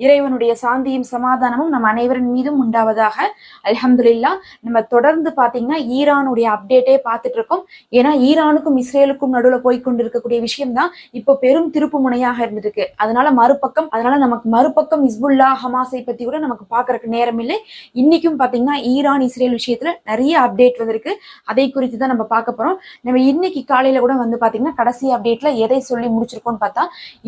இறைவனுடைய சாந்தியும் சமாதானமும் நம் அனைவரின் மீதும் உண்டாவதாக. அல்ஹம்துலில்லா நம்ம தொடர்ந்து பாத்தீங்கன்னா ஈரானுடைய அப்டேட்டே பார்த்துட்டு இருக்கோம் ஏன்னா ஈரானுக்கும் இஸ்ரேலுக்கும் நடுவில் போய் கொண்டிருக்கக்கூடிய விஷயம் தான் இப்போ பெரும் திருப்பு முனையாக இருந்திருக்கு அதனால மறுபக்கம் அதனால நமக்கு மறுபக்கம் இஸ்புல்லா ஹமாஸை பத்தி கூட நமக்கு பார்க்கறதுக்கு நேரம் இல்லை. இன்னைக்கும் பாத்தீங்கன்னா ஈரான் இஸ்ரேல் விஷயத்துல நிறைய அப்டேட் வந்திருக்கு. அதை குறித்து தான் நம்ம பார்க்க போறோம். நம்ம இன்னைக்கு காலையில கூட வந்து பாத்தீங்கன்னா கடைசி அப்டேட்ல எதை சொல்லி முடிச்சிருக்கோம்னு பார்த்தா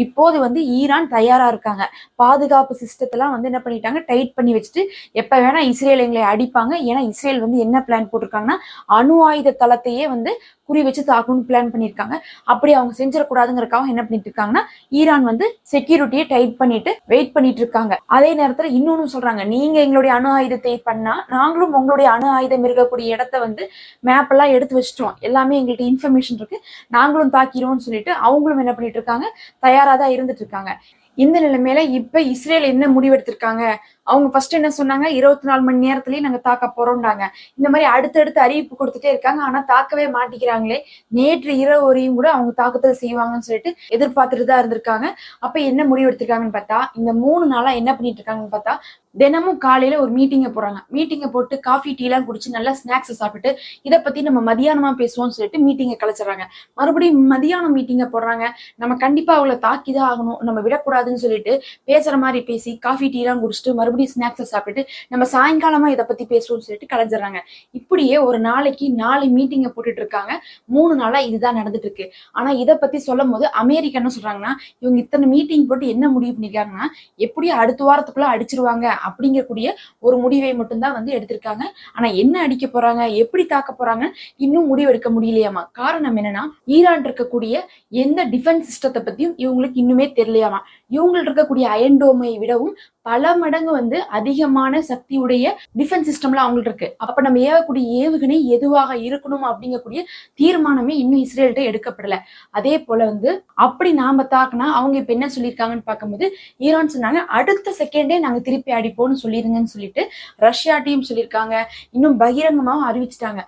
இப்போது வந்து ஈரான் தயாரா இருக்காங்க. பாதுகாப்பு சிஸ்டத்தெல்லாம் வந்து என்ன பண்ணிட்டாங்க? டைட் பண்ணி வச்சுட்டு எப்போ வேணா இஸ்ரேல் எங்களை அடிப்பாங்க. ஏன்னா இஸ்ரேல் வந்து என்ன பிளான் போட்டிருக்காங்கன்னா அணு ஆயுத தளத்தையே வந்து குறி வச்சு தாக்கணும்னு பிளான் பண்ணியிருக்காங்க. அப்படி அவங்க செஞ்சிடக்கூடாதுங்கிறக்காக என்ன பண்ணிட்டு இருக்காங்கன்னா ஈரான் வந்து செக்யூரிட்டியை டைட் பண்ணிட்டு வெயிட் பண்ணிட்டு இருக்காங்க அதே நேரத்தில் இன்னொன்னு சொல்றாங்க நீங்க எங்களுடைய அணு ஆயுதத்தை பண்ணா நாங்களும் உங்களுடைய அணு ஆயுதம் இருக்கக்கூடிய இடத்த வந்து மேப் எல்லாம் எடுத்து வச்சிட்டோம். எல்லாமே எங்கள்கிட்ட இன்ஃபர்மேஷன் இருக்கு. நாங்களும் தாக்கிடுவோம்னு சொல்லிட்டு அவங்களும் என்ன பண்ணிட்டு இருக்காங்க தயாராக தான் இருந்துட்டு இருக்காங்க இந்த நிலைமையில இப்ப இஸ்ரேல் என்ன முடிவெடுத்திருக்காங்க? அவங்க ஃபர்ஸ்ட் என்ன சொன்னாங்க? இருபத்தி நாலு மணி நேரத்திலயே நாங்க தாக்க போறோம்னாங்க. இந்த மாதிரி அடுத்தடுத்து அறிவிப்பு கொடுத்துட்டே இருக்காங்க. ஆனா தாக்கவே மாட்டிக்கிறாங்களே நேற்று இரவு வரையும் கூட அவங்க தாக்குதல் செய்வாங்கன்னு சொல்லிட்டு எதிர்பார்த்துட்டு தான் இருந்திருக்காங்க. அப்ப என்ன முடிவு எடுத்திருக்காங்கன்னு பார்த்தா இந்த மூணு நாளா என்ன பண்ணிட்டு இருக்காங்கன்னு பார்த்தா தினமும் காலையில ஒரு மீட்டிங்கை போடுறாங்க மீட்டிங்கை போட்டு காஃபி டீ எல்லாம் குடிச்சு நல்லா ஸ்நாக்ஸ் சாப்பிட்டு இதை பத்தி நம்ம மதியானமா பேசுவோம்னு சொல்லிட்டு மீட்டிங்கை கலைச்சிடறாங்க. மறுபடியும் மதியானம் மீட்டிங்கை போடுறாங்க நம்ம கண்டிப்பா அவங்கள தாக்கிதான் ஆகணும். நம்ம விடக்கூடாதுன்னு சொல்லிட்டு பேசுற மாதிரி பேசி காஃபி டீ எல்லாம் குடிச்சிட்டு மறுபடியும் ஸ்நாக்ஸை சாப்பிட்டுட்டு நம்ம சாயங்காலமா இதை பத்தி பேசுவோம்னு சொல்லிட்டு கலைஞ்சிடறாங்க இப்படியே ஒரு நாளைக்கு நாலு மீட்டிங்கை போட்டுட்டு இருக்காங்க. மூணு நாளா இதுதான் நடந்துட்டு இருக்கு ஆனா இதை பத்தி சொல்லும் போது அமெரிக்கா என்ன சொல்றாங்கன்னா இவங்க இத்தனை மீட்டிங் போட்டு என்ன முடிவு பண்ணிருக்காங்கன்னா எப்படியும் அடுத்த வாரத்துக்குள்ள அடிச்சிருவாங்க அப்படிங்கக்கூடிய ஒரு முடிவை மட்டும்தான் வந்து எடுத்திருக்காங்க. ஆனா என்ன அடிக்க போறாங்க எப்படி தாக்க போறாங்க இன்னும் முடிவு எடுக்க முடியலையாமா? காரணம் என்னன்னா ஈரான் இருக்கக்கூடிய எந்த டிஃபென்ஸ் சிஸ்டத்தை பத்தியும் இவங்களுக்கு இன்னுமே தெரியலையாமா? இவங்களுக்கு இருக்கக்கூடிய அயன்டோமை விடவும் பல மடங்கு வந்து அதிகமான சக்தியுடைய டிஃபென்ஸ் சிஸ்டம்லாம் அவங்கள்ட்ட இருக்கு. அப்ப நம்ம ஏவக்கூடிய ஏவுகணை எதுவாக இருக்கணும் அப்படிங்கக்கூடிய தீர்மானமே இன்னும் இஸ்ரேல்கிட்ட எடுக்கப்படல. அதே போல வந்து அப்படி நாம தாக்குனா அவங்க இப்ப என்ன சொல்லியிருக்காங்கன்னு பார்க்கும்போது ஈரான் சொன்னாங்க அடுத்த செகண்டே நாங்க திருப்பி அடிப்போம்னு சொல்லிருங்கன்னு சொல்லிட்டு ரஷ்யா டீம் சொல்லியிருக்காங்க. இன்னும் பகிரங்கமாவும் அறிவிச்சிட்டாங்க.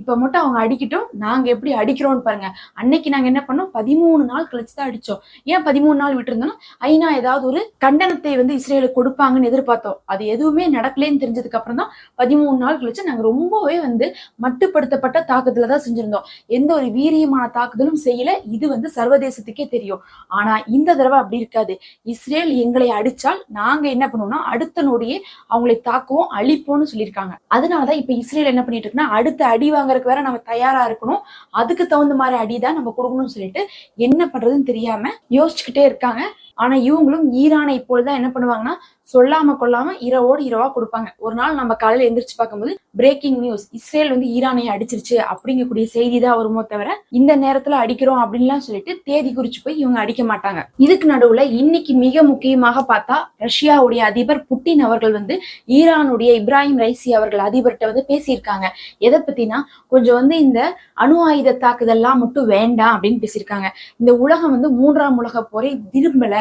இப்ப மட்டும் அவங்க அடிக்கட்டும். நாங்க எப்படி அடிக்கிறோம்னு பாருங்க. அன்னைக்கு நாங்க என்ன பண்ணோம்? பதிமூணு நாள் கழிச்சு தான் அடிச்சோம். ஏன் பதிமூணு நாள் விட்டுருந்தோம்னா ஐநா ஏதாவது ஒரு கண்டனத்தை வந்து இஸ்ரேலுக்கு கொடுப்பாங்கன்னு எதிர்பார்த்தோம். அது எதுவுமே நடக்கலன்னு தெரிஞ்சதுக்கு அப்புறம் தான் பதிமூணு நாள் கழிச்சு நாங்க ரொம்பவே வந்து மட்டுப்படுத்தப்பட்ட தாக்குதல தான் செஞ்சிருந்தோம். எந்த ஒரு வீரியமான தாக்குதலும் செய்யல. இது வந்து சர்வதேசத்துக்கே தெரியும். ஆனா இந்த தடவை அப்படி இருக்காது. இஸ்ரேல் எங்களை அடிச்சால் நாங்க என்ன பண்ணுவோம்னா அடுத்த நொடியே அவங்களை தாக்குவோம் அழிப்போம்னு சொல்லியிருக்காங்க. அதனாலதான் இப்ப இஸ்ரேல் என்ன பண்ணிட்டு இருக்குன்னா அடுத்த அடிவாங்க வாங்குறதுக்கு வேற நம்ம தயாரா இருக்கணும். அதுக்கு தகுந்த மாதிரி அடிதான் நம்ம கொடுக்கணும்னு சொல்லிட்டு என்ன பண்றதுன்னு தெரியாம யோசிச்சுக்கிட்டே இருக்காங்க. ஆனா இவங்களும் ஈரானை இப்பொழுதுதான் என்ன பண்ணுவாங்கன்னா சொல்லாம கொள்ளாம இரவோடு இரவா கொடுப்பாங்க. ஒரு நாள் நம்ம காலையில எந்திரிச்சு பார்க்கும்போது பிரேக்கிங் நியூஸ் இஸ்ரேல் வந்து ஈரானை அடிச்சிருச்சு அப்படிங்கக்கூடிய செய்தி தான் வருமோ தவிர இந்த நேரத்துல அடிக்கிறோம் அப்படின்லாம் சொல்லிட்டு தேதி குறிச்சு போய் இவங்க அடிக்க மாட்டாங்க. இதுக்கு நடுவுல இன்னைக்கு மிக முக்கியமாக பார்த்தா ரஷ்யாவுடைய அதிபர் புட்டின் அவர்கள் வந்து ஈரானுடைய இப்ராஹிம் ரைசி அவர்கள் அதிபர்கிட்ட வந்து பேசியிருக்காங்க. எதை பத்தினா கொஞ்சம் வந்து இந்த அணு ஆயுத தாக்குதல்லாம் மட்டும் வேண்டாம் அப்படின்னு பேசியிருக்காங்க. இந்த உலகம் வந்து மூன்றாம் உலக போரை விரும்பல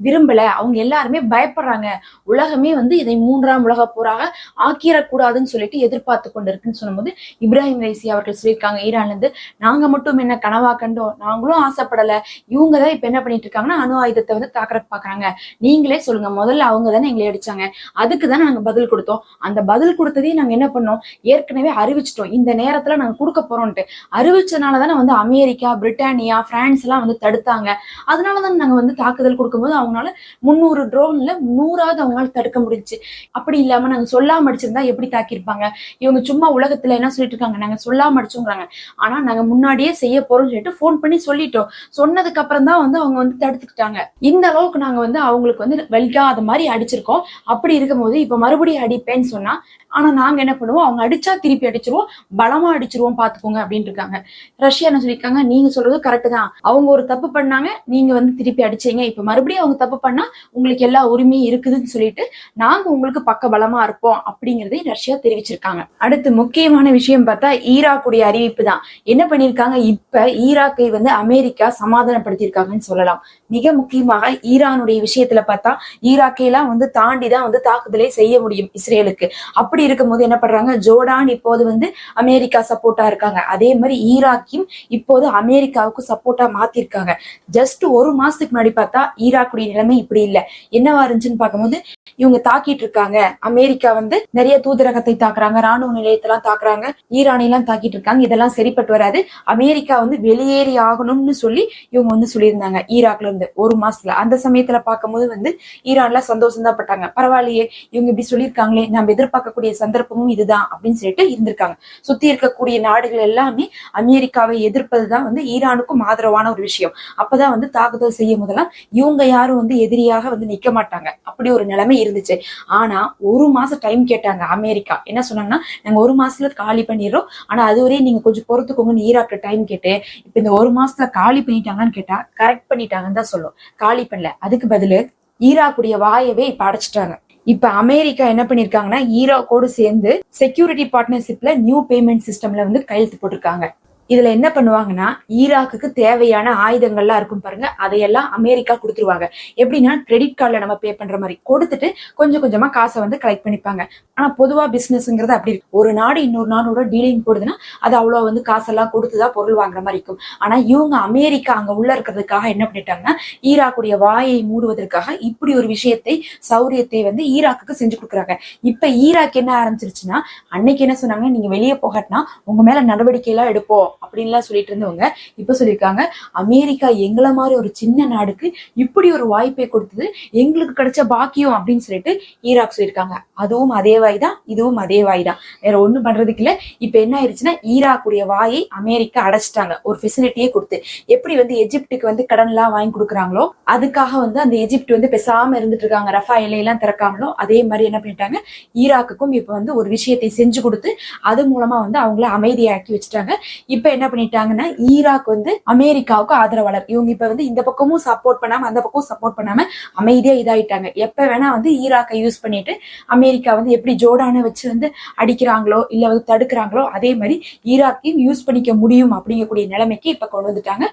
விரும்பல. அவங்க எல்லாருமே பயப்படுறாங்க. உலகமே வந்து இதை மூன்றாம் உலக போராக ஆக்கிடக்கூடாதுன்னு சொல்லிட்டு எதிர்பார்த்து கொண்டு இருக்குன்னு சொல்லும்போது இப்ராஹிம் ரைசி அவர்கள் சொல்லியிருக்காங்க ஈரான்ல இருந்து நாங்க மட்டும் என்ன கனவா கண்டோம் நாங்களும் ஆசைப்படல இவங்க தான் இப்ப என்ன பண்ணிட்டு இருக்காங்கன்னா அணு ஆயுதத்தை வந்து தாக்கற பாக்குறாங்க. நீங்களே சொல்லுங்க முதல்ல அவங்க தானே எங்களை அடிச்சாங்க. அதுக்கு தானே நாங்க பதில் கொடுத்தோம். அந்த பதில் கொடுத்ததையும் நாங்க என்ன பண்ணோம்? ஏற்கனவே அறிவிச்சிட்டோம். இந்த நேரத்துல நாங்க கொடுக்க போறோம்ட்டு அறிவிச்சதுனால தானே வந்து அமெரிக்கா பிரிட்டானியா பிரான்ஸ் எல்லாம் வந்து தடுத்தாங்க. அதனாலதான் நாங்க வந்து தாக்குதல் கொடுக்கும்போது அவங்களால முந்நூறு ட்ரோன்ல நூறாவது அவங்களால தடுக்க முடிஞ்சு அப்படி இல்லாம நாங்க சொல்லாம அடிச்சிருந்தா எப்படி தாக்கியிருப்பாங்க? இவங்க சும்மா உலகத்துல என்ன சொல்லிட்டு இருக்காங்க நாங்க சொல்லாம அடிச்சோங்கிறாங்க. ஆனா நாங்க முன்னாடியே செய்ய போறோம்னு சொல்லிட்டு போன் பண்ணி சொல்லிட்டோம். சொன்னதுக்கு அப்புறம் தான் வந்து அவங்க வந்து தடுத்துக்கிட்டாங்க. இந்த அளவுக்கு நாங்க வந்து அவங்களுக்கு வந்து வலிக்காத மாதிரி அடிச்சிருக்கோம். அப்படி இருக்கும்போது இப்ப மறுபடியும் அடிப்பேன்னு சொன்னா ஆனா நாங்க என்ன பண்ணுவோம்? அவங்க அடிச்சா திருப்பி அடிச்சிருவோம். பலமா அடிச்சிருவோம் பாத்துக்கோங்க அப்படின்னு இருக்காங்க ரஷ்யா என்ன சொல்லியிருக்காங்க? நீங்க சொல்றது கரெக்ட் தான். அவங்க ஒரு தப்பு பண்ணாங்க நீங்க வந்து திருப்பி அடிச்சீங்க. இப்ப மறுபடியும் அவங்க தப்பு பண்ணா உங்களுக்கு எல்லா உரிமையும் இருக்குதுன்னு அப்படின்னு சொல்லிட்டு நாங்க உங்களுக்கு பக்க பலமா இருப்போம் அப்படிங்கறதை ரஷ்யா தெரிவிச்சிருக்காங்க. அடுத்து முக்கியமான விஷயம் பார்த்தா ஈராக்குடைய அறிவிப்பு தான். என்ன பண்ணிருக்காங்க? இப்ப ஈராக்கை வந்து அமெரிக்கா சமாதானப்படுத்தியிருக்காங்கன்னு சொல்லலாம். மிக முக்கியமாக ஈரானுடைய விஷயத்துல பார்த்தா ஈராக்கையெல்லாம் வந்து தாண்டி தான் வந்து தாக்குதலை செய்ய முடியும் இஸ்ரேலுக்கு. அப்படி இருக்கும்போது என்ன பண்றாங்க? ஜோர்டான் இப்போது வந்து அமெரிக்கா சப்போர்ட்டா இருக்காங்க. அதே மாதிரி ஈராக்கையும் இப்போது அமெரிக்காவுக்கு சப்போர்ட்டா மாத்திருக்காங்க. ஜஸ்ட் ஒரு மாசத்துக்கு முன்னாடி பார்த்தா ஈராக்குடைய நிலைமை இப்படி இல்லை. என்னவா இருந்துச்சுன்னு பார்க்கும்போது இவங்க தாக்கிட்டு இருக்காங்க. அமெரிக்கா வந்து நிறைய தூதரகத்தை தாக்குறாங்க. ராணுவ நிலையத்தெல்லாம் தாக்குறாங்க. ஈரானையெல்லாம் தாக்கிட்டு இருக்காங்க. இதெல்லாம் சரிப்பட்டு வராது. அமெரிக்கா வந்து வெளியேறி ஆகணும்னு சொல்லி இவங்க வந்து சொல்லியிருந்தாங்க. ஈராக்ல இருந்து ஒரு மாசத்துல. அந்த சமயத்துல பார்க்கும்போது வந்து ஈரான்ல சந்தோஷம் தான் பட்டாங்க. பரவாயில்லையே இவங்க இப்படி சொல்லியிருக்காங்களே. நம்ம எதிர்பார்க்கக்கூடிய சந்தர்ப்பமும் இதுதான் அப்படின்னு சொல்லிட்டு இருந்திருக்காங்க. சுத்தி இருக்கக்கூடிய நாடுகள் எல்லாமே அமெரிக்காவை எதிர்ப்பதுதான் வந்து ஈரானுக்கும் ஆதரவான ஒரு விஷயம். அப்பதான் வந்து தாக்குதல் செய்யும் போதெல்லாம் இவங்க யாரும் வந்து எதிரியாக வந்து நிக்க மாட்டாங்க. அப்படி ஒரு நிலைமை இருந்துச்சு. ஆனா ஒரு மாசம் டைம் கேட்டாங்க அமெரிக்கா. என்ன சொன்னாங்கன்னா நாங்க ஒரு மாசத்துல காலி பண்ணிடுறோம். ஆனா அதுவரையும் நீங்க கொஞ்சம் பொறுத்துக்கோங்கன்னு ஈராக்கு டைம் கேட்டு இப்ப இந்த ஒரு மாசத்துல காலி பண்ணிட்டாங்கன்னு கேட்டா கரெக்ட் பண்ணிட்டாங்கன்னு தான் சொல்லும். காலி பண்ணல. அதுக்கு பதிலு ஈராக்குடைய வாயவே இப்ப அடைச்சிட்டாங்க. இப்ப அமெரிக்கா என்ன பண்ணிருக்காங்கன்னா ஈராக்கோடு சேர்ந்து செக்யூரிட்டி பார்ட்னர்ஷிப்ல நியூ பேமெண்ட் சிஸ்டம்ல வந்து கையெழுத்து போட்டிருக்காங்க. இதுல என்ன பண்ணுவாங்கன்னா ஈராக்குக்கு தேவையான ஆயுதங்கள்லாம் இருக்கும் பாருங்க அதையெல்லாம் அமெரிக்கா கொடுத்துருவாங்க. எப்படின்னா கிரெடிட் கார்டில் நம்ம பே பண்ற மாதிரி. கொடுத்துட்டு கொஞ்சம் கொஞ்சமா காசை வந்து கலெக்ட் பண்ணிப்பாங்க. ஆனா பொதுவா பிசினஸ்ங்கிறது அப்படி இருக்கு. ஒரு நாடு இன்னொரு நாடோட டீலிங் போடுதுன்னா அது அவ்வளோ வந்து காசெல்லாம் கொடுத்துதான் பொருள் வாங்குற மாதிரி இருக்கும். ஆனா இவங்க அமெரிக்கா அங்க உள்ள இருக்கிறதுக்காக என்ன பண்ணிட்டாங்கன்னா ஈராக்குடைய வாயை மூடுவதற்காக இப்படி ஒரு விஷயத்தை சௌரியத்தை வந்து ஈராக்குக்கு செஞ்சு கொடுக்குறாங்க. இப்ப ஈராக் என்ன ஆரம்பிச்சிருச்சுன்னா அன்னைக்கு என்ன சொன்னாங்க நீங்க வெளியே போகட்டினா உங்க மேல நடவடிக்கை எல்லாம் எடுப்போம். அப்படின்லாம் சொல்லிட்டு இருந்தவங்க இப்ப சொல்லியிருக்காங்க. அமெரிக்கா எங்களை மாதிரி ஒரு சின்ன நாடுக்கு இப்படி ஒரு வாய்ப்பை கொடுத்தது. எங்களுக்கு கிடைச்ச பாக்கியம் அப்படின்னு சொல்லிட்டு ஈராக் சொல்லியிருக்காங்க. அதுவும் அதே வாய் தான் இதுவும் அதே வாய் தான் வேற ஒண்ணும் பண்றதுக்கு இல்ல. இப்ப என்ன ஆயிடுச்சுன்னா ஈராக்குடைய வாயை அமெரிக்கா அடைச்சிட்டாங்க. ஒரு ஃபெசிலிட்டியே கொடுத்து. எப்படி வந்து எஜிப்டுக்கு வந்து கடன் எல்லாம் வாங்கி கொடுக்குறாங்களோ அதுக்காக வந்து அந்த எஜிப்ட் வந்து பெசாம இருந்துட்டு இருக்காங்க. ரஃபா எல்லாம் திறக்காமலோ அதே மாதிரி என்ன பண்ணிட்டாங்க ஈராக்குக்கும் இப்ப வந்து ஒரு விஷயத்தை செஞ்சு கொடுத்து அது மூலமா வந்து அவங்கள அமைதியாக்கி வச்சுட்டாங்க. இப்ப என்ன பண்ணிட்டாங்கன்னா ஈராக் வந்து அமெரிக்காவுக்கு ஆதரவாளர். இவங்க இப்ப வந்து இந்த பக்கமும் சப்போர்ட் பண்ணாம அந்த பக்கமும் சப்போர்ட் பண்ணாம அமைதியா இதாயிட்டாங்க. எப்ப வேணா வந்து ஈராக்கை யூஸ் பண்ணிட்டு அமெரிக்கா வந்து எப்படி ஜோடான வச்சு வந்து அடிக்கிறாங்களோ இல்ல வந்து தடுக்கிறாங்களோ அதே மாதிரி ஈராக்கையும் யூஸ் பண்ணிக்க முடியும் அப்படிங்கக்கூடிய நிலைமைக்கு இப்ப கொண்டு வந்துட்டாங்க.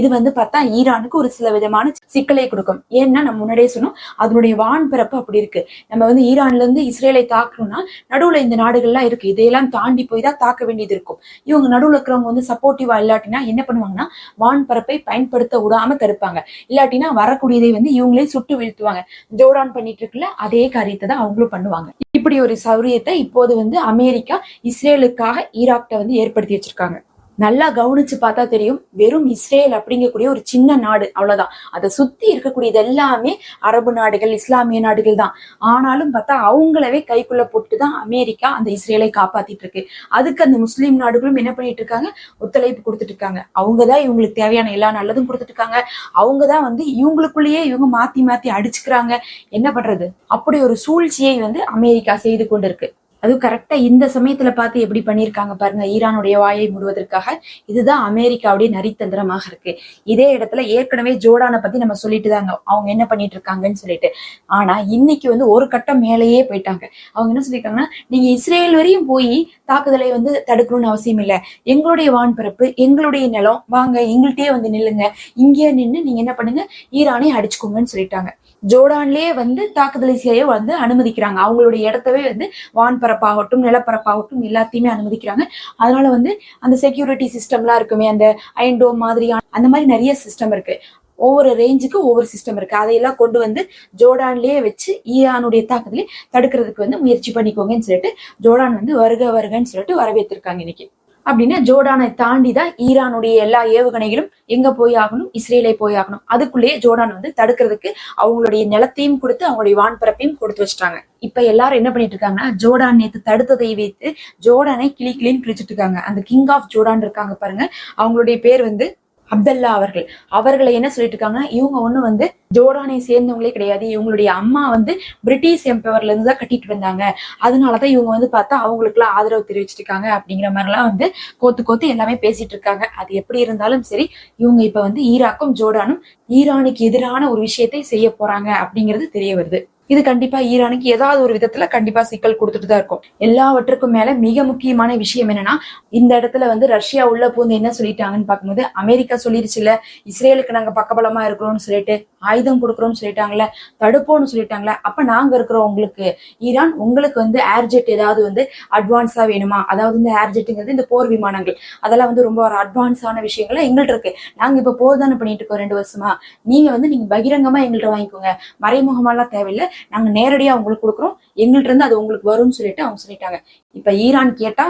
இது வந்து பார்த்தா ஈரானுக்கு ஒரு சில விதமான சிக்கலை கொடுக்கும். ஏன்னா நம்ம முன்னாடியே சொன்னோம் அதனுடைய வான்பரப்பு அப்படி இருக்கு. நம்ம வந்து ஈரான்ல இருந்து இஸ்ரேலை தாக்கணும்னா நடுவுல இந்த நாடுகள்லாம் இருக்கு. இதையெல்லாம் தாண்டி போய் தான் தாக்க வேண்டியது இருக்கும். இவங்க நடுவுல இருக்கிறவங்க வந்து சப்போர்ட்டிவா இல்லாட்டினா என்ன பண்ணுவாங்கன்னா வான் பரப்பை பயன்படுத்த விடாம தடுப்பாங்க. இல்லாட்டினா வரக்கூடியதை வந்து இவங்களே சுட்டு வீழ்த்துவாங்க. ஜோடான் பண்ணிட்டு இருக்குல்ல அதே காரியத்தை தான் அவங்களும் பண்ணுவாங்க. இப்படி ஒரு சௌரியத்தை இப்போது வந்து அமெரிக்கா இஸ்ரேலுக்காக ஈராக்ட வந்து ஏற்படுத்தி வச்சிருக்காங்க. நல்லா கவனிச்சு பார்த்தா தெரியும் வெறும் இஸ்ரேல் அப்படிங்கக்கூடிய ஒரு சின்ன நாடு அவ்வளவுதான். அதை சுத்தி இருக்கக்கூடியது எல்லாமே அரபு நாடுகள் இஸ்லாமிய நாடுகள் தான். ஆனாலும் பார்த்தா அவங்களவே கைக்குள்ள போட்டு தான் அமெரிக்கா அந்த இஸ்ரேலை காப்பாத்திட்டு இருக்கு. அதுக்கு அந்த முஸ்லீம் நாடுகளும் என்ன பண்ணிட்டு இருக்காங்க? ஒத்துழைப்பு கொடுத்துட்டு இருக்காங்க. அவங்கதான் இவங்களுக்கு தேவையான எல்லா நல்லதும் கொடுத்துட்டு இருக்காங்க. அவங்கதான் வந்து இவங்களுக்குள்ளேயே இவங்க மாத்தி மாத்தி அடிச்சுக்கிறாங்க. என்ன பண்றது? அப்படி ஒரு சூழ்ச்சியை வந்து அமெரிக்கா செய்து கொண்டிருக்கு. அதுவும் கரெக்டா இந்த சமயத்துல பார்த்து எப்படி பண்ணியிருக்காங்க பாருங்க ஈரானுடைய வாயை மூடுவதற்காக. இதுதான் அமெரிக்காவுடைய நரித்தந்திரமாக இருக்கு. இதே இடத்துல ஏற்கனவே ஜோர்டானை பத்தி நம்ம சொல்லிட்டு தாங்க அவங்க என்ன பண்ணிட்டு இருக்காங்கன்னு சொல்லிட்டு. ஆனா இன்னைக்கு வந்து ஒரு கட்டம் மேலேயே போயிட்டாங்க. அவங்க என்ன சொல்லியிருக்காங்கன்னா நீங்க இஸ்ரேல் வரையும் போய் தாக்குதலை வந்து தடுக்கணும்னு அவசியம் இல்லை. எங்களுடைய வான்பரப்பு எங்களுடைய நிலம் வாங்க எங்கள்கிட்டயே வந்து நில்லுங்க. இங்கேயே நின்று நீங்க என்ன பண்ணுங்க ஈரானை அடிச்சுக்கோங்கன்னு சொல்லிட்டாங்க. ஜோர்டான்லயே வந்து தாக்குதலை செய்ய வந்து அனுமதிக்கிறாங்க. அவங்களுடைய இடத்தவே வந்து வான்பரப்பாகட்டும் நிலப்பரப்பாகட்டும் எல்லாத்தையுமே அனுமதிக்கிறாங்க. அதனால வந்து அந்த செக்யூரிட்டி சிஸ்டம்லாம் இருக்குமே அந்த ஐண்டோ மாதிரியான அந்த மாதிரி நிறைய சிஸ்டம் இருக்கு. ஒவ்வொரு ரேஞ்சுக்கு ஒவ்வொரு சிஸ்டம் இருக்கு. அதையெல்லாம் கொண்டு வந்து ஜோர்டான்லயே வச்சு ஈரானுடைய தாக்குதலை தடுக்கிறதுக்கு வந்து முயற்சி பண்ணிக்கோங்கன்னு சொல்லிட்டு ஜோர்டான் வந்து வருக வருகன்னு சொல்லிட்டு வரவேற்றிருக்காங்க இன்னைக்கு. அப்படின்னா ஜோர்டானை தாண்டி தான் ஈரானுடைய எல்லா ஏவுகணைகளும் எங்க போய் ஆகணும்? இஸ்ரேலை போய் ஆகணும். அதுக்குள்ளேயே ஜோர்டான் வந்து தடுக்கிறதுக்கு அவங்களுடைய நிலத்தையும் கொடுத்து அவங்களுடைய வான்பரப்பையும் கொடுத்து வச்சிட்டாங்க. இப்ப எல்லாரும் என்ன பண்ணிட்டு இருக்காங்கன்னா ஜோர்டான் நேத்து தடுத்ததை வைத்து ஜோர்டானை கிளி கிளின்னு கிழிச்சிட்டு இருக்காங்க. அந்த கிங் ஆஃப் ஜோர்டான் இருக்காங்க பாருங்க. அவங்களுடைய பேர் வந்து அப்தல்லா அவர்கள். அவர்களை என்ன சொல்லிட்டு இருக்காங்கன்னா இவங்க ஒண்ணு வந்து ஜோர்டானை சேர்ந்தவங்களே கிடையாது. இவங்களுடைய அம்மா வந்து பிரிட்டிஷ் எம்பவர்ல இருந்து தான் கட்டிட்டு வந்தாங்க. அதனாலதான் இவங்க வந்து பார்த்தா அவங்களுக்குலாம் ஆதரவு தெரிவிச்சிட்டு இருக்காங்க அப்படிங்கிற மாதிரிலாம் வந்து கோத்து கோத்து எல்லாமே பேசிட்டு இருக்காங்க. அது எப்படி இருந்தாலும் சரி இவங்க இப்ப வந்து ஈராக்கும் ஜோர்டானும் ஈரானுக்கு எதிரான ஒரு விஷயத்தை செய்ய போறாங்க அப்படிங்கிறது தெரிய வருது. இது கண்டிப்பா ஈரானுக்கு ஏதாவது ஒரு விதத்துல கண்டிப்பா சிக்கல் கொடுத்துட்டு தான் இருக்கும். எல்லாவற்றுக்கும் மேல மிக முக்கியமான விஷயம் என்னன்னா இந்த இடத்துல வந்து ரஷ்யா உள்ள பூந்து என்ன சொல்லிட்டாங்கன்னு பார்க்கும்போது அமெரிக்கா சொல்லிருச்சுல இஸ்ரேலுக்கு நாங்க பக்கபலமா இருக்கிறோம்னு சொல்லிட்டு ஆயுதம் கொடுக்குறோம்னு சொல்லிட்டாங்களே தடுப்போம்னு சொல்லிட்டாங்களே அப்ப நாங்க இருக்கிறோம் உங்களுக்கு ஈரான் உங்களுக்கு வந்து ஏர்ஜெட் ஏதாவது வந்து அட்வான்ஸா வேணுமா? அதாவது இந்த ஏர்ஜெட்டுங்கிறது இந்த போர் விமானங்கள். அதெல்லாம் வந்து ரொம்ப ஒரு அட்வான்ஸான விஷயங்கள் எங்கள்கிட்ட இருக்கு. நாங்க இப்ப போர் தானே பண்ணிட்டு இருக்கோம் ரெண்டு வருஷமா. நீங்க வந்து நீங்க பகிரங்கமா எங்கள்கிட்ட வாங்கிக்கோங்க. மறைமுகமாலாம் தேவையில்லை. நாங்க நேரடியா உங்களுக்கு கொடுக்குறோம். எங்கள்கிட்ட இருந்து அது உங்களுக்கு வரும்னு சொல்லிட்டு அவங்க சொல்லிட்டாங்க. இப்ப ஈரான் கேட்டா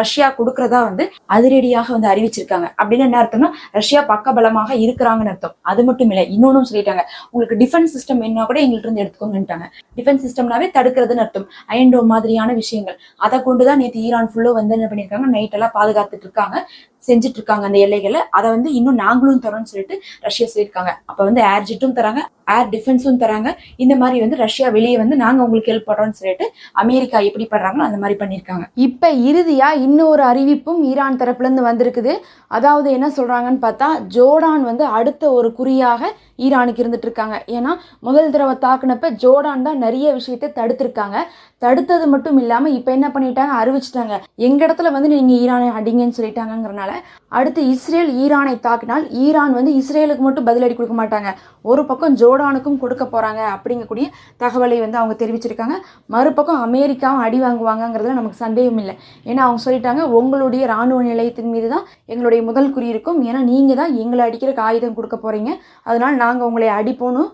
ரஷ்யா கொடுக்கறதா வந்து அதிரடியாக வந்து அறிவிச்சிருக்காங்க. அப்படின்னு என்ன அர்த்தம்னா ரஷ்யா பக்கபலமாக இருக்கிறாங்கன்னு அர்த்தம். அது மட்டும் இல்லை இன்னொன்னும் சொல்லிட்டாங்க. உங்களுக்கு டிஃபென்ஸ் சிஸ்டம் என்ன கூட எங்கள்ட்ட இருந்து எடுத்துக்கோங்கன்ட்டாங்க. டிஃபென்ஸ் சிஸ்டம்னாவே தடுக்கிறதுன்னு அர்த்தம். அயன்டோ மாதிரியான விஷயங்கள். அதை கொண்டுதான் நேற்று ஈரான் ஃபுல்லோ வந்து என்ன பண்ணியிருக்காங்க நைட் எல்லாம் பாதுகாத்துட்டு இருக்காங்க. செஞ்சுட்டு இருக்காங்க அந்த எல்லைகளை அதை வந்து இன்னும் நாங்களும் தரோம்னு சொல்லிட்டு ரஷ்யா சொல்லியிருக்காங்க. அப்ப வந்து ஏர் ஜெட்டும் தராங்க ஏர் டிஃபென்ஸும் தராங்க. இந்த மாதிரி வந்து ரஷ்யா வெளியே வந்து நாங்க உங்களுக்கு ஹெல்ப் பண்றோம்னு சொல்லிட்டு அமெரிக்கா எப்படி பண்றாங்களோ அந்த மாதிரி பண்ணியிருக்காங்க. இப்ப இறுதியா இன்னொரு அறிவிப்பும் ஈரான் தரப்புல இருந்து வந்திருக்குது. அதாவது என்ன சொல்றாங்கன்னு பார்த்தா ஜோர்டான் வந்து அடுத்த ஒரு குறியாக ஈரானுக்கு இருந்துட்டு இருக்காங்க ஏன்னா முதல் தடவை தாக்குனப்ப ஜோர்டான் தான் நிறைய விஷயத்தை தடுத்திருக்காங்க. தடுத்தது மட்டும் இல்லாமல் இப்போ என்ன பண்ணிட்டாங்க? அறிவிச்சிட்டாங்க. எங்க இடத்துல வந்து நீங்கள் ஈரானை அடிங்கன்னு சொல்லிட்டாங்கிறனால அடுத்து இஸ்ரேல் ஈரானை தாக்கினால் ஈரான் வந்து இஸ்ரேலுக்கு மட்டும் பதிலடி கொடுக்க மாட்டாங்க. ஒரு பக்கம் ஜோர்டானுக்கும் கொடுக்க போகிறாங்க அப்படிங்கக்கூடிய தகவலை வந்து அவங்க தெரிவிச்சிருக்காங்க. மறுபக்கம் அமெரிக்காவும் அடி வாங்குவாங்கங்கிறதுல நமக்கு சந்தேகம் இல்லை. ஏன்னா அவங்க சொல்லிட்டாங்க உங்களுடைய ராணுவ நிலையத்தின் மீது தான் எங்களுடைய முதல் குறி இருக்கும். ஏன்னா நீங்கள் தான் எங்களை அடிக்கிற ஆயுதம் கொடுக்க போகிறீங்க அதனால் நாங்கள் உங்களை அடிப்போன்னு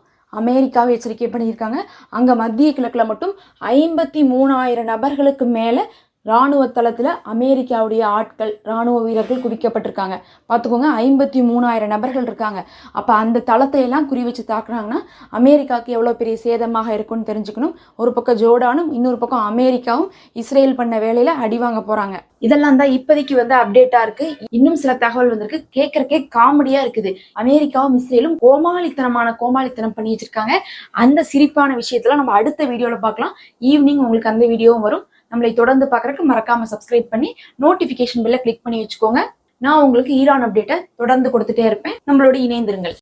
அமெரிக்காவை எச்சரிக்கை பண்ணியிருக்காங்க. அங்கே மத்திய கிழக்கில் மட்டும் ஐம்பத்தி மூணாயிரம் நபர்களுக்கு மேலே இராணுவ தளத்தில் அமெரிக்காவுடைய ஆட்கள் இராணுவ வீரர்கள் குவிக்கப்பட்டிருக்காங்க. பார்த்துக்கோங்க ஐம்பத்தி மூணாயிரம் நபர்கள் இருக்காங்க. அப்போ அந்த தளத்தை எல்லாம் குறி வச்சு தாக்குனாங்கன்னா அமெரிக்காவுக்கு எவ்வளோ பெரிய சேதமாக இருக்கும்னு தெரிஞ்சுக்கணும். ஒரு பக்கம் ஜோர்டானும் இன்னொரு பக்கம் அமெரிக்காவும் இஸ்ரேல் பண்ண வேலையில் அடி வாங்க போகிறாங்க இதெல்லாம் தான் இப்போதைக்கு வந்து அப்டேட்டாக இருக்கு. இன்னும் சில தகவல் வந்திருக்கு. கேட்கறக்கே காமெடியாக இருக்குது. அமெரிக்காவும் இஸ்ரேலும் கோமாளித்தனமான கோமாளித்தனம் பண்ணி வச்சிருக்காங்க அந்த சிரிப்பான விஷயத்தெல்லாம் நம்ம அடுத்த வீடியோவில் பார்க்கலாம். ஈவினிங் உங்களுக்கு அந்த வீடியோவும் வரும். நம்மளை தொடர்ந்து பார்க்கறதுக்கு மறக்காம சப்ஸ்கிரைப் பண்ணி நோட்டிபிகேஷன் பெல்ல கிளிக் பண்ணி வச்சுக்கோங்க. நான் உங்களுக்கு ஈரான் அப்டேட்டை தொடர்ந்து கொடுத்துட்டே இருப்பேன். நம்மளோட இணைந்திருங்கள்.